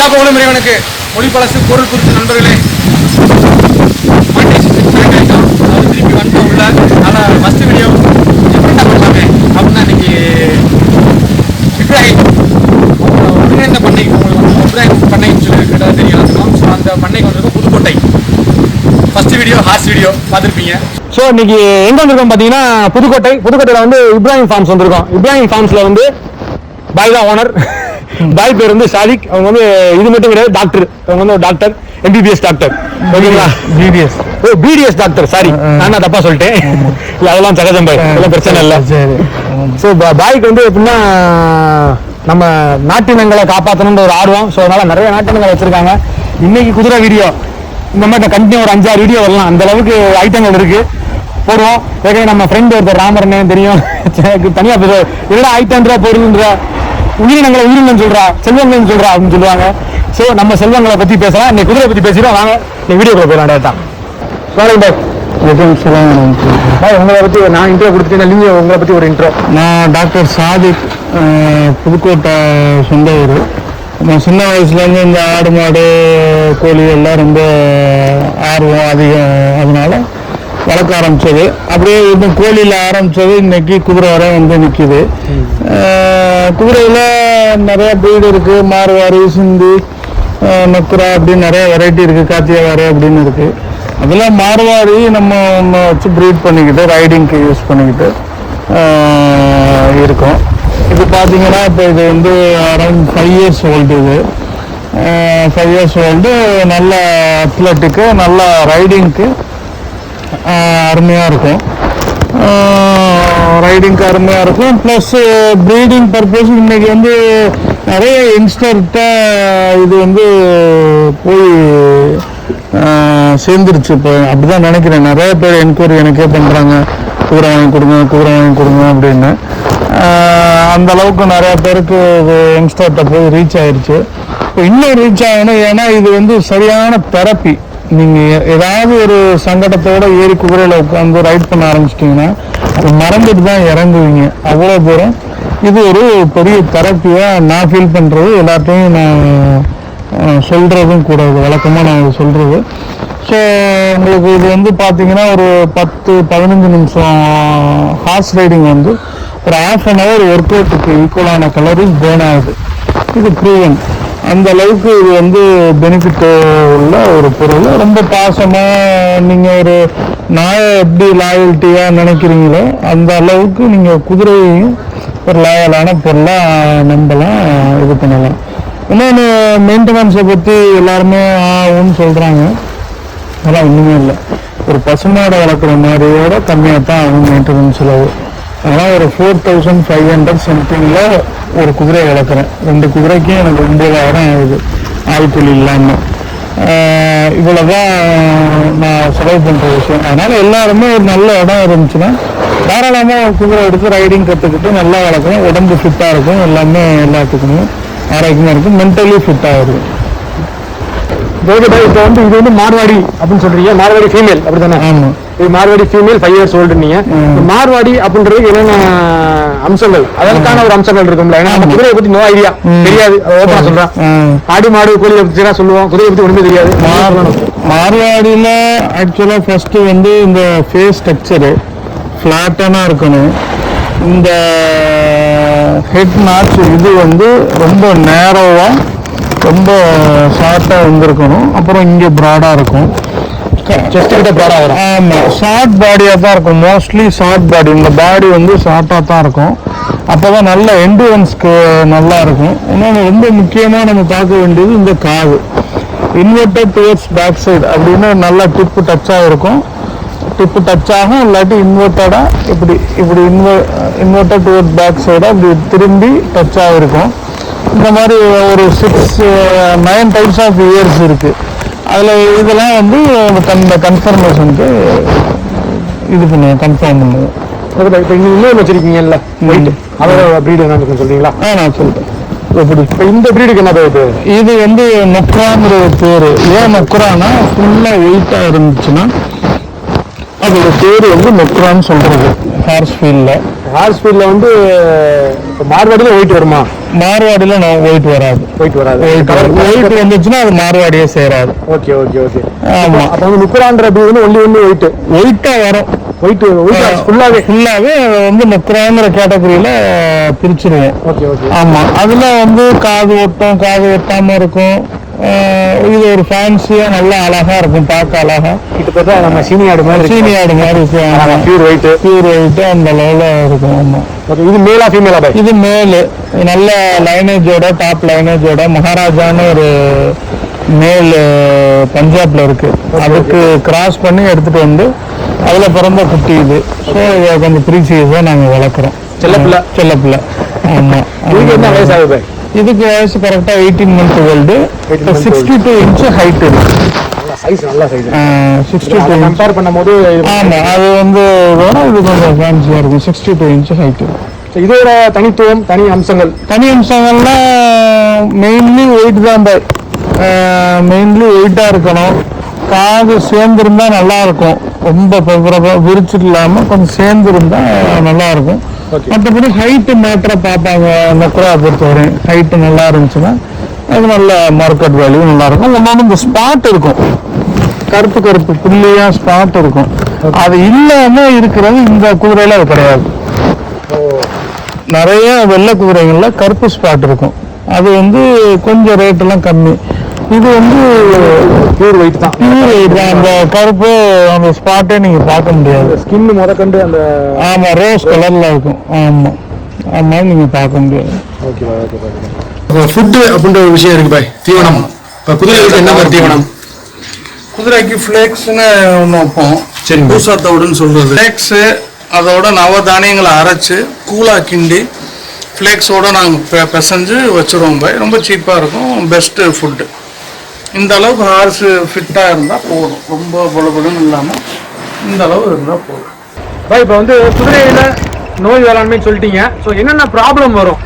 எல்லா புகழும் இறைவனுக்கு மொழி பழசு பொருள் குறித்து நண்பர்களே. அதாவது திருப்பி வந்துட்டோம் உள்ள. அதனால் ஃபஸ்ட்டு வீடியோ எப்படின்னா பண்ணலாமே? அப்படின்னா இன்னைக்கு இப்ராஹிம் ஒருங்கிணைந்த பண்ணை உங்களுக்கு வந்து இப்ராஹிம் பண்ணைன்னு சொல்லி கேட்டால் தெரியும். எல்லாத்துக்கும் ஸோ அந்த பண்ணைக்கு வந்திருக்கும் Pudukkottai. First video horse video பார்த்துருப்பீங்க. ஸோ இன்னைக்கு எங்க வந்திருக்கோம் பார்த்தீங்கன்னா புதுக்கோட்டை. புதுக்கோட்டையில் வந்து இப்ராஹிம் ஃபார்ம்ஸ் வந்திருக்கோம். இப்ராஹிம் ஃபார்ம்ஸில் வந்து பாய் தான் ஓனர் பாய் பேர் வந்து ஷாதிக் அவங்க வந்து இது மட்டும் கிடையாது டாக்டர் அவங்க வந்து ஒரு டாக்டர் எம்பிபிஎஸ் டாக்டர் ஓகேங்களா? BDS oh BDS doctor sorry நான் தப்பா சொல்லிட்டேன். இல்ல அதெல்லாம் சகஜம் பாய். அதெல்லாம் பிரச்சனை இல்லை. சரி ஸோ பாய்க்கு வந்து எப்படின்னா நம்ம நாட்டினங்களை காப்பாற்றணுன்ற ஒரு ஆர்வம். ஸோ அதனால நிறைய நாட்டினங்கள் வச்சிருக்காங்க. இன்னைக்கு குதிரை வீடியோ. இந்த மாதிரி கண்டினியூ ஒரு அஞ்சாறு வீடியோ வரலாம். அந்த அளவுக்கு ஐட்டங்கள் இருக்கு. போடுவோம். ஏற்கனவே நம்ம ஃப்ரெண்ட் ஒருத்தர் ராமரனே தெரியும். தனியா பேச என்னடா ஐட்டம்ன்ற பொருள்ன்ற உயிரினங்களை உயிரினம் சொல்றா செல்வங்கள் சொல்றா அப்படின்னு சொல்லுவாங்க. ஸோ நம்ம செல்வங்களை பத்தி பேசலாம். இன்னைக்கு குதிரை பத்தி பேசிடுவோம். வாங்க நீ வீடியோ போயிடலாம் டேட்டா சொல்லுங்க பாய் உங்களை பத்தி நான் இன்ட்ரோ கொடுத்துட்டேன். நீங்க உங்களை பத்தி ஒரு இன்ட்ரோ நான் டாக்டர் சாதிக் புதுக்கோட்டை சொந்த ஊர் நான் சின்ன வயசுலேருந்து இந்த ஆடு மாடு கோழி எல்லாம் ரொம்ப ஆர்வம் அதிகம். அதனால வளர்க்க ஆரம்பிச்சது. அப்படியே இன்னும் கோழியில் ஆரம்பிச்சது. இன்னைக்கு குதிரை வரை வந்து நிற்கிது குதிரையில் நிறைய breed இருக்கு. மார்வாரி சிந்தி நக்குரா அப்படின்னு நிறைய வெரைட்டி இருக்கு. காத்தியவாரி அப்படின்னு இருக்கு. அதில் மார்வாரி நம்ம வச்சு ப்ரீட் பண்ணிக்கிட்டு ரைடிங்க்கு யூஸ் பண்ணிக்கிட்டு இருக்கும். இது பார்த்தீங்கன்னா இப்போ இது வந்து அரௌண்ட் ஃபைவ் இயர்ஸ் ஓல்டு இது. ஃபைவ் இயர்ஸ் ஓல்டு நல்ல அத்லெட்டுக்கு நல்ல ரைடிங்க்கு அருமையாக இருக்கும். ரைடிங்க்கு அருமையாக இருக்கும். ப்ளஸ் ப்ரீடிங் பர்பஸ் இன்றைக்கி வந்து நிறைய யங்ஸ்டர்கிட்ட இது வந்து போய் சேர்ந்துருச்சு. இப்போ அப்படிதான் நினைக்கிறேன். நிறைய பேர் என்கொயரி எனக்கே பண்ணுறாங்க குதிரை வாங்கி கொடுங்க குதிரை வாங்கி கொடுங்க அப்படின்னு. அந்தளவுக்கு அந்த அளவுக்கு நிறைய பேருக்கு இது யங்ஸ்டர்கிட்ட போய் ரீச் ஆயிடுச்சு இப்போ இன்னும் ரீச் ஆகணும். ஏன்னா இது வந்து சரியான தெரப்பி நீங்கள் ஏதாவது ஒரு சங்கடத்தோட ஏறி குதிரையில் உட்காந்து ரைட் பண்ண ஆரம்பிச்சிட்டிங்கன்னா அது மறந்துட்டு தான் இறங்குவீங்க. அவ்வளோ தூரம். இது ஒரு பெரிய தெரப்பியாக நான் ஃபீல் பண்ணுறது எல்லாத்தையும் நான் சொல்கிறதும் கூட வழக்கமாக நான் இதை சொல்கிறது ஸோ உங்களுக்கு இது வந்து பார்த்தீங்கன்னா ஒரு பத்து பதினஞ்சு நிமிஷம் ஹார்ஸ் ரைடிங் வந்து ஒரு ஆஃப் அன் ஹவர் ஒர்க் அவுட்டுக்கு ஈக்குவலான கலரிஸ் பேர்ன் ஆகுது. இது ப்ரூவன் அந்த அளவுக்கு இது வந்து பெனிஃபிட் உள்ள ஒரு பொருள். ரொம்ப பாசமாக நீங்கள் ஒரு நாயை எப்படி லாயல்ட்டியாக நினைக்கிறீங்களோ அந்த அளவுக்கு நீங்கள் குதிரையையும் ஒரு லாயலான பொருளாக நம்பலாம் இது பண்ணலாம். இன்னொன்று மெயின்டெனன்ஸை பற்றி எல்லாருமே ஆகும்னு சொல்கிறாங்க அதெல்லாம் ஒன்றுமே இல்லை. ஒரு பசுமாடை வளர்க்குற மாதிரியோட கம்மியாக தான் ஆகும் மெயின்டெனன்ஸ் செலவு அதனால் ஒரு ஃபோர் தௌசண்ட் ஃபைவ் ஹண்ட்ரட் சம்திங்கில் ஒரு குதிரையை வளர்க்குறேன் ரெண்டு குதிரைக்கும் எனக்கு ஒன்பதாயிரம் ஆகுது. ஆள் இல்லாமல் இவ்வளோ தான் நான் செலவு பண்ணுற விஷயம். அதனால் எல்லாருமே ஒரு நல்ல இடம் இருந்துச்சுன்னா தாராளமாக ஒரு குதிரை எடுத்து ரைடிங் கற்றுக்கிட்டு நல்லா வளர்க்கணும். உடம்பு ஃபிட்டாக இருக்கும். எல்லாமே எல்லாத்துக்குமே ஆரோக்கியமாக இருக்கும். மென்டலி ஃபிட்டாக இருக்கும். பாய் இப்போ வந்து இது வந்து மார்வாடி அப்படின்னு சொல்றீங்க. மார்வாடி ஃபீமேல் அப்படிதானே இது Marwari female five years old நீங்க. இந்த மார்வாடி அப்படின்றதுக்கு என்னென்ன அம்சங்கள்? அதற்கான ஒரு அம்சங்கள் இருக்கும்ல. ஏன்னா நம்ம குதிரையை பத்தி நோ ஐடியா தெரியாது. ஓப்பனா சொல்றேன். ஆடு மாடு கோழியை பத்தி சொல்லுவோம். குதிரையை பத்தி ஒண்ணுமே தெரியாது. மார்வாடியில் ஆக்சுவலாக ஃபஸ்ட்டு வந்து இந்த ஃபேஸ் ஸ்ட்ரக்சரு ஃப்ளாட்டனாக இருக்கணும். இந்த ஹெட் நாட்ச் இது வந்து ரொம்ப நேரோவாக ரொம்ப ஷார்ட்டாக வந்திருக்கணும் அப்புறம் இங்கே ப்ராடாக இருக்கும். ஆமாம் ஷார்ட் பாடியாக தான் இருக்கும். மோஸ்ட்லி ஷார்ட் பாடி இந்த பாடி வந்து ஷார்ட்டாக தான் இருக்கும். அப்போ தான் நல்ல எண்டுவன்ஸ்க்கு நல்லா இருக்கும். இன்னொன்று ரொம்ப முக்கியமாக நம்ம பார்க்க வேண்டியது இந்த காது. இன்வெர்டட் டுவர்ட்ஸ் பேக் சைடு அப்படின்னு நல்லா டிப்பு டச்சாக இருக்கும். டிப்பு டச் ஆகும் இல்லாட்டி இன்வெர்ட்டடாக இப்படி இப்படி இன்வெ இன்வெர்டட் டுவர்ட் பேக் சைடாக இப்படி திரும்பி டச்சாக இருக்கும். இந்த மாதிரி ஒரு six nine types of years இருக்குது அதில் இதெல்லாம் வந்து இந்த கன்ஃபர்மேஷனுக்கு இது பண்ணுவோம் கன்ஃபார்ம் பண்ணுவோம் இப்போ இங்க இன்னொரு வச்சிருக்கீங்கல்ல ஒயிட் அதோட ப்ரீடு என்ன இருக்குன்னு சொல்றீங்களா? ஆ நான் சொல்லிட்டேன் எப்படி இப்போ இந்த ப்ரீடுக்கு என்ன பேர் இது வந்து நொக்ராங்கிற பேர். ஏன் நொக்ரானா ஃபுல்லாக வெயிட்டாக இருந்துச்சுன்னா அதோட பேர் வந்து நொக்ரான்னு சொல்கிறது ஹார்ஸ் ஃபீல்டில் ஹார்ஸ் ஸ்பீட்ல வந்து மார்வாடியில் ஒயிட் வருமா? மார்வாடியில நான் ஒயிட் வராது. ஒயிட் வராது. ஒயிட் வந்துச்சுன்னா அது மார்வாடியே சேராது. Okay okay okay. ஆமா. அப்போ வந்து முப்பதான்ற பீ வந்து ஒன்லி ஒன்லி ஒயிட் ஒயிட்டா வரும். ஒயிட் ஒயிட் ஃபுல்லாகவே ஃபுல்லாவே வந்து முத்திராங்கிற கேட்டகரியில பிரிச்சிருவோம். Okay okay. ஆமா. அதுல வந்து காது ஒட்டும் காது ஒட்டாம இருக்கும். இது ஒரு ஃபேன்சியா நல்லா அழகா இருக்கும் பார்க்க அழகா. கிட்டத்தட்ட நம்ம சீனி ஆடு மாதிரி சீனி ஆடு மாதிரி பியூர் ஒயிட் பியூர் ஒயிட் அந்த லெவல இருக்கும் ஆமா. ஓகே இது மேலா ஃபீமேலா பாய் இது மேலு நல்ல லைனேஜோட டாப் லைனேஜோட மகாராஜான்னு ஒரு மேல் பஞ்சாப்ல இருக்கு. அதுக்கு கிராஸ் பண்ணி எடுத்துட்டு வந்து அதுல பிறந்த குட்டி இது. ஸோ இதை கொஞ்சம் ப்ரீசியஸாக நாங்கள் வளர்க்குறோம். செல்லப்பிள்ளை. செல்லப்பிள்ளை ஆமா. இதுக்கு என்ன வயசு ஆகுது பாய் இதுக்கு வயசு கரெக்டா eighteen month old 18 month sixty two inch height இருக்கு சைஸ் நல்ல சைஸ் சிக்ஸ்டி டூ கம்பேர் பண்ணும்போது அது வந்து இது கொஞ்சம் ஃபேன்சியா இருக்கும் சிக்ஸ்டி டூ இன்ச்சு ஹைட் இருக்கு இது- இதோட தனித்துவம் தனி அம்சங்கள். தனி அம்சங்கள்ல மெயின்லி வெயிட் தான் பாய் மெயின்லி வெயிட்டாக இருக்கணும். காது சேர்ந்துருந்தா நல்லா இருக்கும். ரொம்ப விரிச்சிட்டு இல்லாமல் கொஞ்சம் சேர்ந்துருந்தா நல்லா இருக்கும். மற்றபடி ஹைட்டு மேட்டரை பார்ப்பாங்க. நெக்ரா பொறுத்தவரை ஹைட்டு நல்லா இருந்துச்சுன்னா அது நல்ல மார்க்கெட் வேல்யூ நல்லா இருக்கும். ஒன்னொன்று இந்த ஸ்பாட் இருக்கும். கருப்பு கருப்பு புள்ளியா ஸ்பாட் இருக்கும். அது இல்லாம இருக்கிறது இந்த குதிரையில அது கிடையாது. நிறைய வெள்ளை குதிரைகள்ல கருப்பு ஸ்பாட் இருக்கும். அது வந்து கொஞ்சம் ரேட்டெல்லாம் கம்மி. இது வந்து பியூர் ஒயிட் தான். Pure white தான். அந்த கருப்பு அந்த ஸ்பாட்டே நீங்க பார்க்க முடியாது. ஸ்கின் முதற்கண்டு அந்த ஆமா ரோஸ் கலர்ல இருக்கும். ஆமா. ஆமா நீங்க பார்க்க முடியாது. ஓகே ஃபுட்டு அப்படின்ற ஒரு விஷயம் இருக்கு பாய் தீவனம். இப்போ குதிரைகளுக்கு என்ன மாதிரி தீவனம்? குதிரைக்கு ஃப்ளேக்ஸ்னு ஒன்று வைப்போம். சரிங்க. பூசா தவிடுன்னு சொல்றது. ஃப்ளேக்ஸு அதோட நவதானியங்களை அரைச்சு கூலா கிண்டி ஃப்ளேக்ஸோட நாங்கள் பிசைஞ்சு வச்சுருவோம் பாய் ரொம்ப சீப்பாக இருக்கும். பெஸ்ட்டு ஃபுட்டு இந்த அளவுக்கு ஹார்ஸ் ஃபிட்டாக இருந்தால் போதும். ரொம்ப பொலபொலன்னு இல்லாமல் இந்த அளவு இருந்தால் போதும். இப்போ வந்து குதிரையில நோய் வேளாண்மை சொல்லிட்டீங்க. ஸோ என்னென்ன ப்ராப்ளம் வரும்?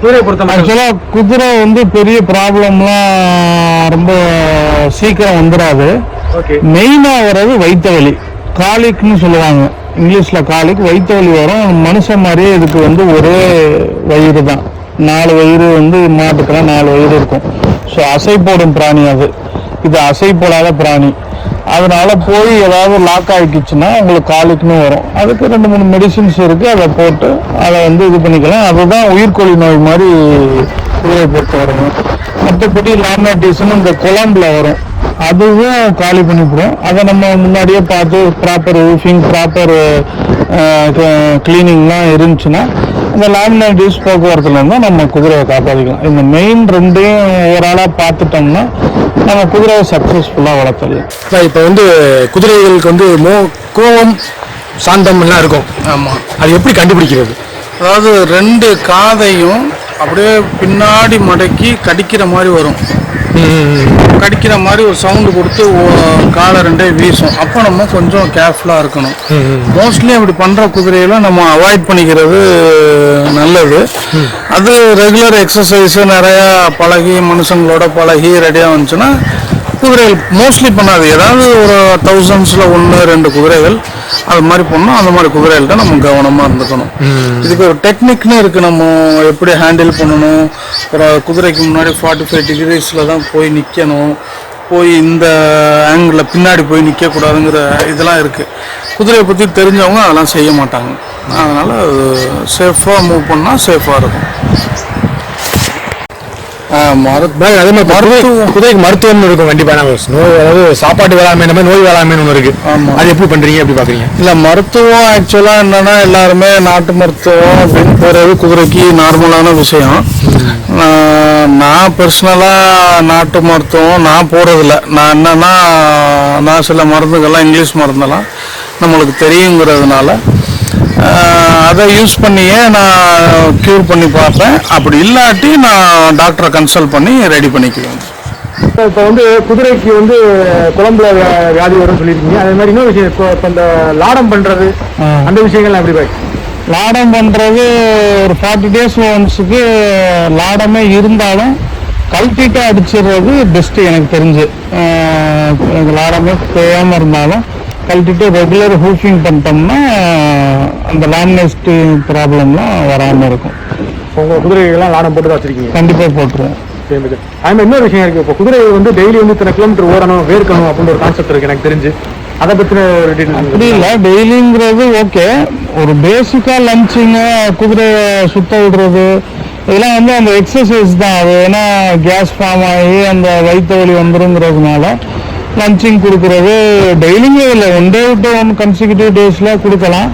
குதிரையை பொறுத்த ஆக்சுவலாக குதிரை வந்து பெரிய ப்ராப்ளம்லாம் ரொம்ப சீக்கிரம் வந்துடாது ஓகே மெயினாக வர்றது வயிற்று வலி. காலிக்னு சொல்லுவாங்க. இங்கிலீஷில் காலிக் வயிற்று வலி வரும். மனுஷன் மாதிரியே இதுக்கு வந்து ஒரே வயிறு தான். நாலு வயிறு வந்து மாட்டுக்கெல்லாம் நாலு வயிறு இருக்கும். ஸோ அசை போடும் பிராணி அது. இது அசை போடாத பிராணி. அதனால் போய் ஏதாவது லாக் ஆகிக்குச்சுன்னா உங்களுக்கு காலுக்குன்னு வரும். அதுக்கு ரெண்டு மூணு மெடிசின்ஸ் இருக்குது அதை போட்டு அதை வந்து இது பண்ணிக்கலாம். அதுதான் உயிர்கொல்லி நோய் மாதிரி குதிரை பொறுத்த வரணும் மற்றபடி லாமினேட்டிஸ்னு இந்த குழம்புல வரும். அதுவும் காலி பண்ணிவிடும். அதை நம்ம முன்னாடியே பார்த்து ப்ராப்பர் ரூஃபிங் ப்ராப்பர் கிளீனிங்லாம் இருந்துச்சுன்னா அந்த லாமினேட்டிஸ் போக்குவரத்துல இருந்தால் நம்ம குதிரையை காப்பாற்றிக்கலாம் இந்த மெயின் ரெண்டையும் ஓவராலாக பார்த்துட்டோம்னா நம்ம குதிரையை சக்ஸஸ்ஃபுல்லாக வளர்த்துடலாம். இப்போ வந்து குதிரைகளுக்கு வந்து மோ கோவம் சாந்தம் எல்லாம் இருக்கும். ஆமாம் அது எப்படி கண்டுபிடிக்கிறது? அதாவது ரெண்டு காதையும் அப்படியே பின்னாடி மடக்கி கடிக்கிற மாதிரி வரும். கடிக்கிற மாதிரி ஒரு சவுண்டு கொடுத்து காலை ரெண்டே வீசும். அப்போ நம்ம கொஞ்சம் கேர்ஃபுல்லாக இருக்கணும். மோஸ்ட்லி அப்படி பண்ணுற குதிரையெல்லாம் நம்ம அவாய்ட் பண்ணிக்கிறது நல்லது. அது ரெகுலர் எக்ஸசைஸு நிறையா பழகி மனுஷங்களோட பழகி ரெடியாக வந்துச்சுன்னா குதிரைகள் மோஸ்ட்லி பண்ணாது. ஏதாவது ஒரு தௌசண்ட்ஸில் ஒன்று ரெண்டு குதிரைகள் அது மாதிரி பண்ணோம் அந்த மாதிரி குதிரைகள்ட்ட நம்ம கவனமாக இருந்துக்கணும். இதுக்கு ஒரு டெக்னிக்னு இருக்குது நம்ம எப்படி ஹேண்டில் பண்ணணும்? ஒரு குதிரைக்கு முன்னாடி ஃபார்ட்டி ஃபைவ் டிகிரிஸில் தான் போய் நிற்கணும் போய் இந்த ஆங்கிளில் பின்னாடி போய் நிற்கக்கூடாதுங்கிற இதெல்லாம் இருக்குது குதிரையை பற்றி தெரிஞ்சவங்க அதெல்லாம் செய்ய மாட்டாங்க. அதனால் சேஃபாக மூவ் பண்ணால் சேஃபாக இருக்கும் மரு பாய் அதே மாதிரி மருத்துவம். குதிரைக்கு மருத்துவம்னு இருக்கும் கண்டிப்பா நம்ம நோய் அதாவது சாப்பாட்டு வேளாண்மை மாதிரி நோய் வேளாண்மைன்னு ஒன்று இருக்கு. அது எப்படி பண்றீங்க எப்படி பாக்குறீங்க? இல்லை மருத்துவம் ஆக்சுவலாக என்னன்னா எல்லாருமே நாட்டு மருத்துவம் அப்படின்னு போகிறது குதிரைக்கு நார்மலான விஷயம். நான் பர்சனலாக நாட்டு மருத்துவம் நான் போகிறதில்ல நான் என்னன்னா நான் சில மருந்துகள்லாம் இங்கிலீஷ் மருந்தெல்லாம் நம்மளுக்கு தெரியுங்கிறதுனால அதை யூஸ் பண்ணியே நான் க்யூர் பண்ணி பார்ப்பேன். அப்படி இல்லாட்டி நான் டாக்டரை கன்சல்ட் பண்ணி ரெடி பண்ணிக்குவேன். இப்போ வந்து குதிரைக்கு வந்து குழம்புல வியா- வியாதி வரும்னு சொல்லியிருக்கீங்க. அதே மாதிரி இன்னொரு விஷயம் இப்போ இப்போ இந்த லாடம் பண்றது அந்த விஷயங்கள்லாம் எப்படி பாய்? லாடம் பண்ணுறது ஒரு ஃபார்ட்டி டேஸ் ஒன்ஸுக்கு லாடமே இருந்தாலும் கழட்டிட்டு அடிச்சிடுறது பெஸ்ட்டு எனக்கு தெரிஞ்சு. லாடமே தேயாமல் இருந்தாலும் கழட்டிட்டு ரெகுலர் ஹூஃபிங் பண்ணிட்டோம்னா அந்த லேமினேஸ்ட் ப்ராப்ளம்லாம் வராமல் இருக்கும். உங்க குதிரைகள்லாம் லாடம் போட்டு தான் வச்சிருக்கீங்க. கண்டிப்பாக போட்டுருவோம். அது இன்னொரு விஷயம் இருக்கு. இப்போ குதிரை வந்து டெய்லி வந்து இத்தனை கிலோமீட்டர் ஓடணும் வேர்க்கணும் அப்படின்னு ஒரு கான்செப்ட் இருக்கு எனக்கு தெரிஞ்சு. அதை பத்தின ஒரு அப்படி இல்லை டெய்லிங்கிறது ஓகே ஒரு பேசிக்காக லஞ்சிங்கு குதிரையை சுத்த விடுறது இதெல்லாம் வந்து அந்த எக்ஸசைஸ் தான். அது ஏன்னா கேஸ் ஃபார்ம் ஆகி அந்த வயிற்று வலி வந்துருங்கிறதுனால லஞ்சிங் கொடுக்கறது. டெய்லிங்க இல்லை ஒன் டே விட்டு ஒன் கன்சிக்யூட்டிவ் டேஸில் கொடுக்கலாம்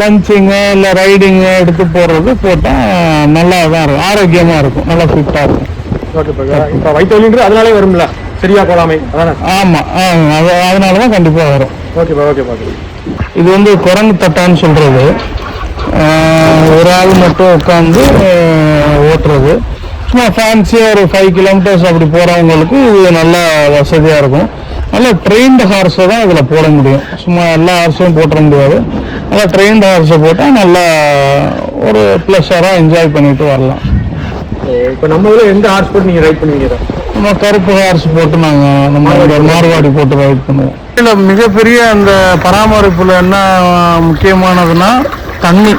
லஞ்சிங்கு இல்லை ரைடிங்கு எடுத்து போடுறது போட்டால் நல்லா தான் இருக்கும். ஆரோக்கியமாக இருக்கும். நல்லா ஃபிட்டாக இருக்கும். ஓகே இப்போ வயிற்று அதனாலே வரும்ல. சரியா போலாமை. ஆமாம் அது அதனால தான் கண்டிப்பாக வரும் ஓகேப்பா ஓகேப்பா ஓகே இது வந்து குரங்கு தட்டான்னு சொல்றது. ஆஹ் ஒரு ஆள் மட்டும் உட்காந்து ஓட்டுறது. சும்மா ஃபேன்சியாக ஒரு ஃபைவ் கிலோமீட்டர்ஸ் அப்படி போகிறவங்களுக்கு இது நல்ல வசதியாக இருக்கும். நல்ல ட்ரெயின்டு ஹார்ஸை தான் இதில் போட முடியும். சும்மா எல்லா ஹார்ஸையும் போட்டுற முடியாது. நல்லா ட்ரெயின்டு ஹார்ஸை போட்டால் நல்லா ஒரு ப்ளஷராக என்ஜாய் பண்ணிட்டு வரலாம். இப்போ நம்ம ஊரில் எந்த ஹார்ஸ் போட்டு நீங்கள் ரைட் பண்ணுவீங்க? இதை? நம்ம கருப்பு ஹார்ஸ் போட்டு நாங்கள் நம்ம மார்வாடி போட்டு ரைட் பண்ணுவோம். இல்லை மிகப்பெரிய அந்த பராமரிப்பில் என்ன முக்கியமானதுன்னா தண்ணி.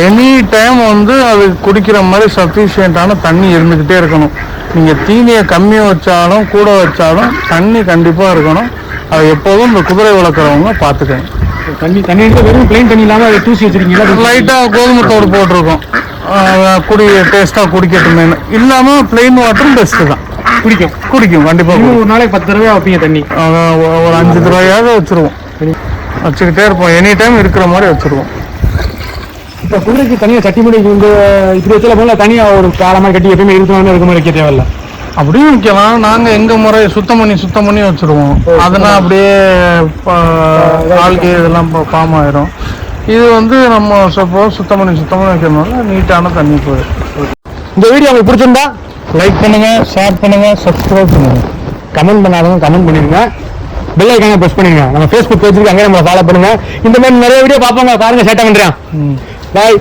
எனி டைம் வந்து அது குடிக்கிற மாதிரி சஃபிஷியண்ட்டான தண்ணி இருந்துக்கிட்டே இருக்கணும். நீங்கள் தீனியை கம்மியாக வச்சாலும் கூட வச்சாலும் தண்ணி கண்டிப்பாக இருக்கணும். அது எப்போதும் இந்த குதிரை வளர்க்குறவங்க பார்த்துக்கணும். தண்ணி தண்ணி வெறும் பிளைன் தண்ணி இல்லாமல் அதை தூசி வச்சிருக்கீங்களா? லைட்டாக கோதுமை தோடு போட்டிருக்கோம். குடி டேஸ்ட்டாக குடிக்கட்டுமேனு இல்லாமல் பிளெயின் வாட்டரும் பெஸ்ட்டு தான். குடிக்கும். குடிக்கும் கண்டிப்பாக ஒரு நாளைக்கு பத்து தடவை வைப்பீங்க தண்ணி. ஒரு அஞ்சு தடவையாவது வச்சிருவோம். வச்சுக்கிட்டே இருப்போம். எனி டைம் இருக்கிற மாதிரி வச்சிருவோம். இப்போ குதிரைக்கு தனியாக சட்டி முடி இந்த இப்படி வச்சால போல தனியாக ஒரு காலமாக கட்டி எப்பயுமே இருக்கணும் இருக்க மாதிரி வைக்க தேவையில்ல. அப்படியும் வைக்கலாம் நாங்க எங்க முறை சுத்தம் பண்ணி சுத்தம் பண்ணி வச்சிருவோம். அதெல்லாம் அப்படியே ஆளுக்கு இதெல்லாம் ஃபார்ம் ஆயிரும். இது வந்து நம்ம சப்போஸ் சுத்தம் பண்ணி சுத்தம் பண்ணி வைக்கிறதுனால நீட்டான தண்ணி போயிடும். இந்த வீடியோ உங்களுக்கு பிடிச்சிருந்தா லைக் பண்ணுங்க ஷேர் பண்ணுங்க சப்ஸ்கிரைப் பண்ணுங்க. கமெண்ட் பண்ணாதவங்க கமெண்ட் பண்ணிருங்க பெல் ஐக்கான ப்ரெஸ் பண்ணிருங்க நம்ம ஃபேஸ்புக் பேஜ் இருக்கு அங்கே நம்மளை ஃபாலோ பண்ணுங்க. இந்த மாதிரி நிறைய வீடியோ பார்ப்போங்க பாருங்க சேட்டை பண்றேன். பாய்